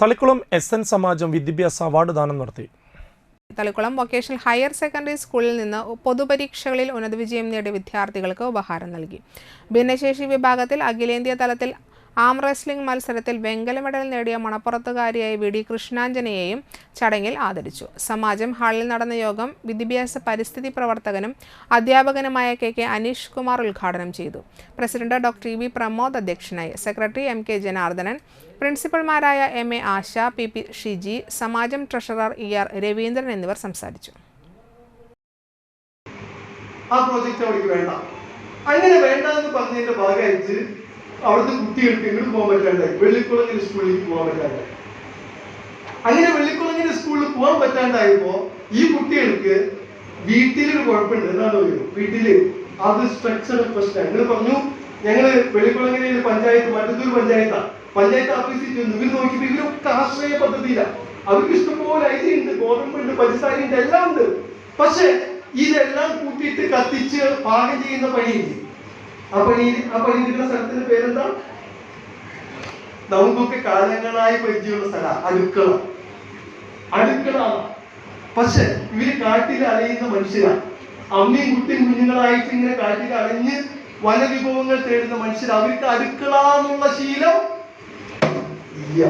Thalikkulam S N സമാജം വിദ്യാഭ്യാസ award ദാനം നടത്തി. തളിക്കുളം വൊക്കേഷണൽ ഹയർ സെക്കൻഡറി സ്കൂളിൽ നിന്ന് പൊതുപരീക്ഷകളിൽ ഉന്നത വിജയം നേടിയ വിദ്യാർത്ഥികൾക്ക് ഉപഹാരം നൽകി. ഭിന്നശേഷി വിഭാഗത്തിൽ അഖിലേന്ത്യാ തലത്തിൽ ആം റെസ്ലിംഗ് മത്സരത്തിൽ വെങ്കല മെഡൽ നേടിയ മണപ്പുറത്തുകാരിയായ വി ഡി കൃഷ്ണാഞ്ജനയെയും ചടങ്ങിൽ ആദരിച്ചു. സമാജം ഹാളിൽ നടന്ന യോഗം വിദ്യാഭ്യാസ പരിസ്ഥിതി പ്രവർത്തകനും അധ്യാപകനുമായ കെ കെ അനീഷ് കുമാർ ഉദ്ഘാടനം ചെയ്തു. President doctor E V Pramod അധ്യക്ഷനായി. Secretary M K Janardhanan പ്രിൻസിപ്പൽമാരായ M A Asha P P Shiji Samajam treasurer E R Raveendran എന്നിവർ സംസാരിച്ചു. ആ പ്രോജക്റ്റ് അവർക്ക് വേണ്ട. അങ്ങനെ വേണ്ട എന്ന് പറഞ്ഞതിന്റെ ഭാഗമായിട്ട് അവിടുത്തെ കുട്ടികൾക്ക് എങ്ങോട്ട് പോകാൻ പറ്റാണ്ടായി വെള്ളിക്കുളങ്ങര സ്കൂളിലേക്ക് പോകാൻ പറ്റാണ്ടായി അങ്ങനെ വെള്ളിക്കുളങ്ങര സ്കൂളിൽ പോകാൻ പറ്റാണ്ടായപ്പോ ഈ കുട്ടികൾക്ക് വീട്ടിലൊരു കുഴപ്പമുണ്ട്. എന്നാണ് പറയുന്നത് വീട്ടിൽ അത് സ്ട്രക്ചർ പ്രശ്നം ഞങ്ങൾ പറഞ്ഞു ഞങ്ങൾ വെള്ളിക്കുളങ്ങരയിൽ പഞ്ചായത്ത് മറ്റൊരു പഞ്ചായത്താ. പഞ്ചായത്ത് ഓഫീസിൽ ചെന്ന് ഇവർ നോക്കിയപ്പോ ഇവരൊക്കെ ആശ്രയ പദ്ധതിയില്ല അവർക്ക് ഇഷ്ടംപോലെ ഉണ്ട് പഞ്ചസാരി ഉണ്ട് എല്ലാം ഉണ്ട്. പക്ഷെ ഇതെല്ലാം കൂട്ടിയിട്ട് കത്തിച്ച് പാകം ചെയ്യുന്ന പണിയില്ലേ? ആ ഈ അപ്പൊ ഇതിന്റെ സ്ഥലത്തിന്റെ പേരെന്താ? നമുക്കൊക്കെ കാലങ്ങളായി പരിചയമുള്ള സ്ഥല അടുക്കള. അടുക്കള. പക്ഷെ ഇവർ കാട്ടിൽ അലയുന്ന മനുഷ്യരാണ് അമ്മയും കുട്ടിയും കുഞ്ഞുങ്ങളായിട്ട് ഇങ്ങനെ കാട്ടിൽ അലഞ്ഞ് വനവിഭവങ്ങൾ തേടുന്ന മനുഷ്യർ അവർക്ക് അടുക്കള എന്നുള്ള ശീലം ഇല്ല.